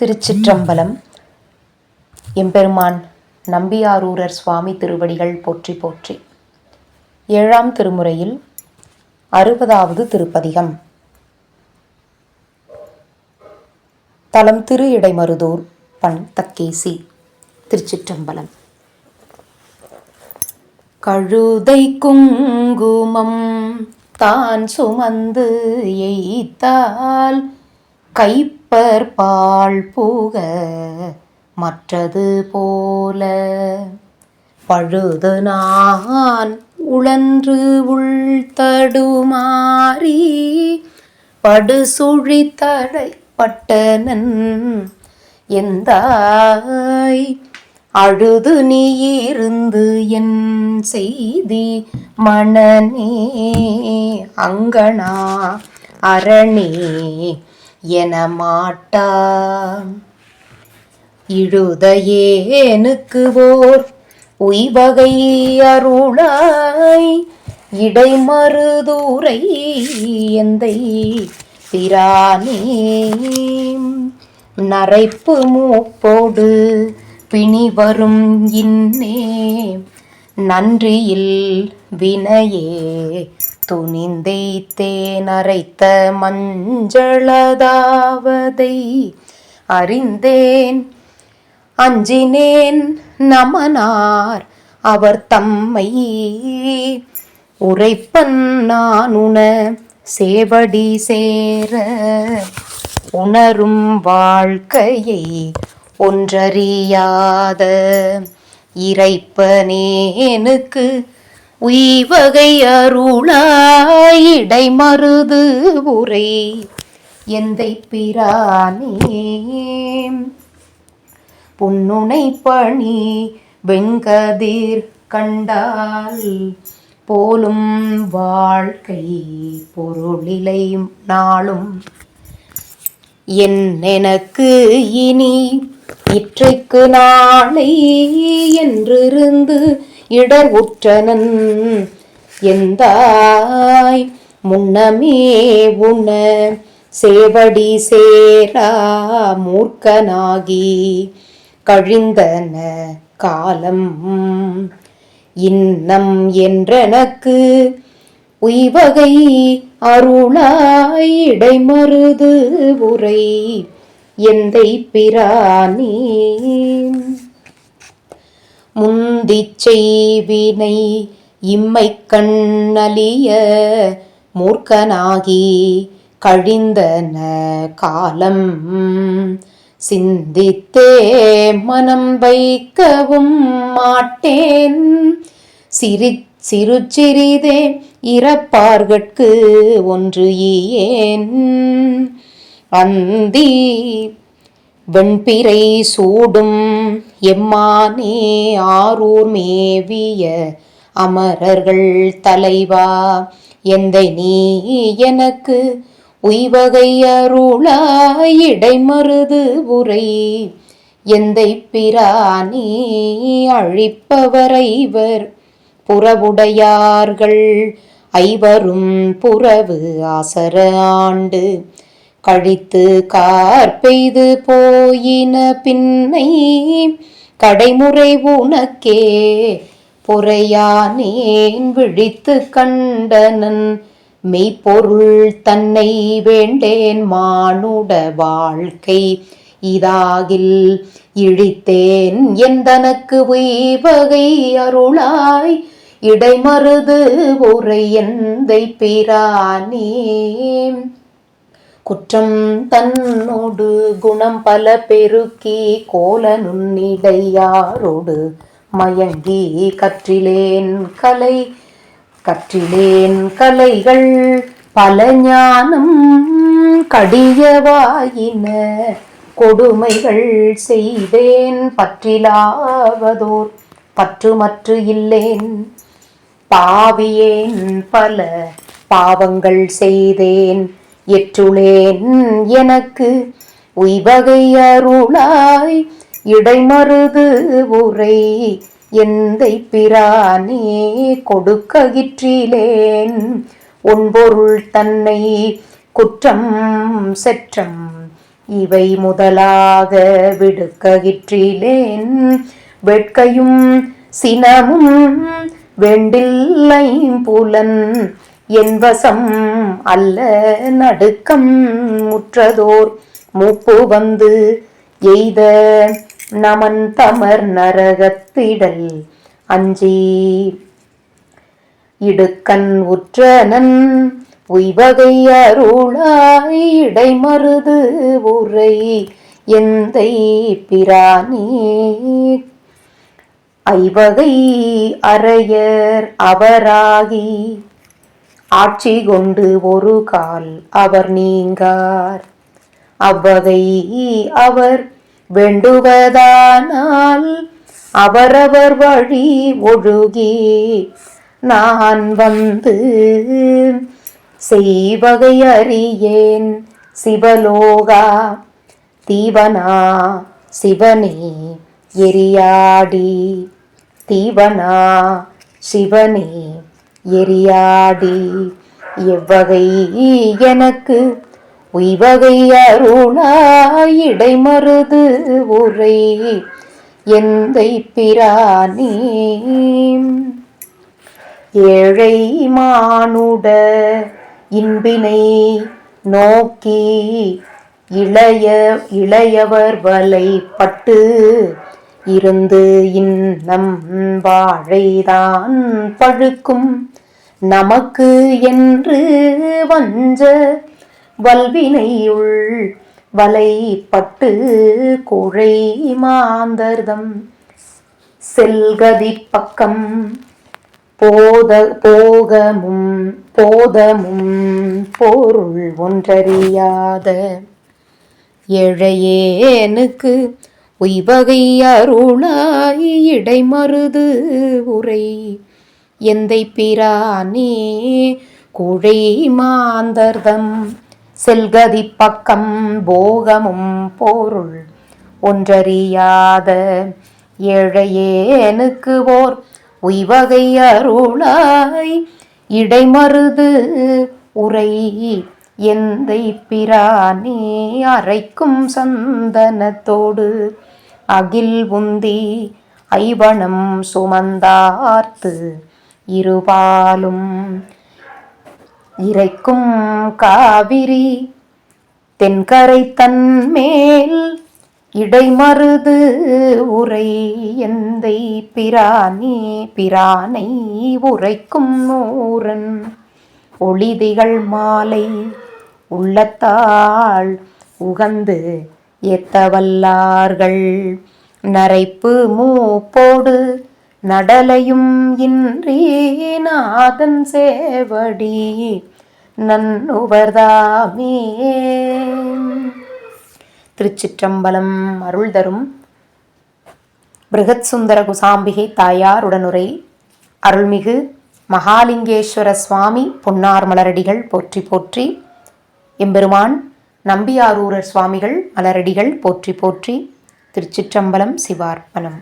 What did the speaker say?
திருச்சிற்றம்பலம். எம்பெருமான் நம்பியாரூரர் சுவாமி திருவடிகள் போற்றி போற்றி. ஏழாம் திருமுறையில் அறுபதாவது திருப்பதிகம். தலம் திரு இடைமருதூர் பண் தக்கேசி திருச்சிற்றம்பலம். கழுதை குங்குமம் தான் சுமந்து எய்த்தால் கைப்பர் பால் பூக மற்றது போல. பழுது நான் உழன்று உள் தடுமாறி படுசுழி தடைப்பட்டனன் எந்தாய்? அழுது நீ இருந்து என் செய்தி மணனே அங்கனா அரணே. என மாட்டா இழுதையேனுக்கு ஓர் உய்வகை அருளாய் இடைமருதூரை எந்தை பிரானே. நரைப்பு மூப்போடு பிணி வரும் இன்னே நன்றியில் வினையே துணிந்தைத்தே அரைத்த மஞ்சளதாவதை அறிந்தேன். அஞ்சினேன் நமனார் அவர் தம்மை உரைப்பன் நான் உண சேவடி சேர உணரும் வாழ்க்கையை ஒன்றறியாத இறைப்பனேனுக்கு உய்வகை அருளாயிடை மருது உரை. எந்தை பிரானே புன்னுனை பணி வெங்கதிர் கண்டால் போலும் வாழ்க்கை பொருளிலை நாளும். என் எனக்கு இனி இற்றைக்கு நாளை என்றிருந்து இடர் உற்றனன் எந்தாய் முன்னமே உண சேவடி சேரா மூர்க்கனாகி கழிந்தன காலம். இன்னம் என்றனக்கு உய்வகை அருளாய் இடைமருது உரை. எந்தை பிரானே முந்திச் செய்வினை இம்மை கண்ணலிய மூர்க்கனாகி கழிந்தன காலம். சிந்தித்தே மனம் வைக்கவும் மாட்டேன். சிரி சிறு சிறிதே இறப்பார்கட்கு ஒன்று ஏன் அந்தி வெண்பிறை சூடும் எம்மானே ஆரூர் மேவிய அமரர்கள் தலைவா எந்தை நீ எனக்கு உய்வகை அருளாய் இடைமருது உரை எந்தை பிரானே அழிப்பவரைவர் புறவுடையார்கள் ஐவரும் புறவு ஆசர ஆண்டு கழித்து கார் பெய்து போயின பின்னை கடைமுறை உனக்கே பொறையானேன் விழித்து கண்டனன். மெய்ப்பொருள் தன்னை வேண்டேன் மானுட வாழ்க்கை இதாகில் இழித்தேன். எந்தனக்கு உய்வகை அருளாய் இடைமருது உரை எந்தை பிரானே. குற்றம் தன்னோடு குணம் பல பெருக்கி கோல நுண்ணிடையாரோடு மயங்கி கற்றிலேன் கலை கற்றிலேன் கலைகள் பல ஞானம் கடியவாயின. கொடுமைகள் செய்தேன் பற்றிலாவதோர் பற்றுமற்று இல்லேன். பாவியேன் பல பாவங்கள் செய்தேன் எற்றுளேன் எனக்கு உய்வகை அருளாய் இடைமருது உரை எந்தை பிரானே கொடுக்ககிற்றிலேன் உன்பொருள் தன்னை குற்றம் செற்றம் இவை முதலாக விடுக்ககிற்றிலேன் வெட்கையும் சினமும் வெண்டில்லை புலன் என்பசம் அல்ல நடுக்கம் முற்றதோர் மூப்பு வந்து எய்த நமன் தமர் நரகத்திடல் அஞ்சி. இடுக்கண் உற்றனன் உய்வகை அருளாய் இடைமருது உரை எந்தை பிரானே. ஐவகை அரையர் அவராகி ஆட்சி கொண்டு ஒரு கால் அவர் நீங்கார். அவ்வகை அவர் வேண்டுவதானால் அவரவர் வழி ஒழுகி நான் வந்து செய்வகை அறியேன் சிவலோகா. தீவனா சிவனே எரியாடி. தீவனா சிவனே எரியாடி எவ்வகை எனக்கு உய்வகை அருளாய் இடைமருது உரை. எந்தை பிரானே. ஏழை மானுட இன்பினை நோக்கி இளைய இளையவர் வலைப்பட்டு இருந்து இன்னம் வாழைதான் பழுக்கும். நமக்கு என்று வஞ்ச வல்வினையுள் வலைப்பட்டு குழை மாந்தர்தம். செல்கதி பக்கம் போத போகமும் போதமும் பொருள் ஒன்றறியாத ஏழையேனுக்கு உய்வகை அருளாய் இடைமருது உரை. எந்தை பிரானே குழை மாந்தர்தம். செல்கதி பக்கம் போகமும் பொருள் ஒன்றறியாத ஏழையேனுக்கு ஓர் உய்வகை அருளாய் இடைமருது உரை. எந்தை பிரானே அரைக்கும் சந்தனத்தோடு அகில் உந்தி ஐவனம் சுமந்தார்த்து இருபாலும் இறைக்கும் காவிரி தென்கரை தன்மேல் இடைமருது உரை எந்தை பிரானே பிரானை உரைக்கும் நூறன் ஒளிதிகள் மாலை உள்ளத்தாள் உகந்து ஏத்தவல்லார்கள் நரைப்பு மூப்போடு நடலையும் இன்றி நாதன் சேவடி நன்னுவர்தாமே திருச்சிற்றம்பலம் அருள் தரும் பிருகத்சுந்தர குசாம்பிகை தாயாருடனுரை அருள்மிகு மகாலிங்கேஸ்வர சுவாமி பொன்னார் மலரடிகள் போற்றி போற்றி. எம்பெருமான் நம்பியாரூரர் சுவாமிகள் மலரடிகள் போற்றி போற்றி. திருச்சிற்றம்பலம் சிவார்ப்பணம்.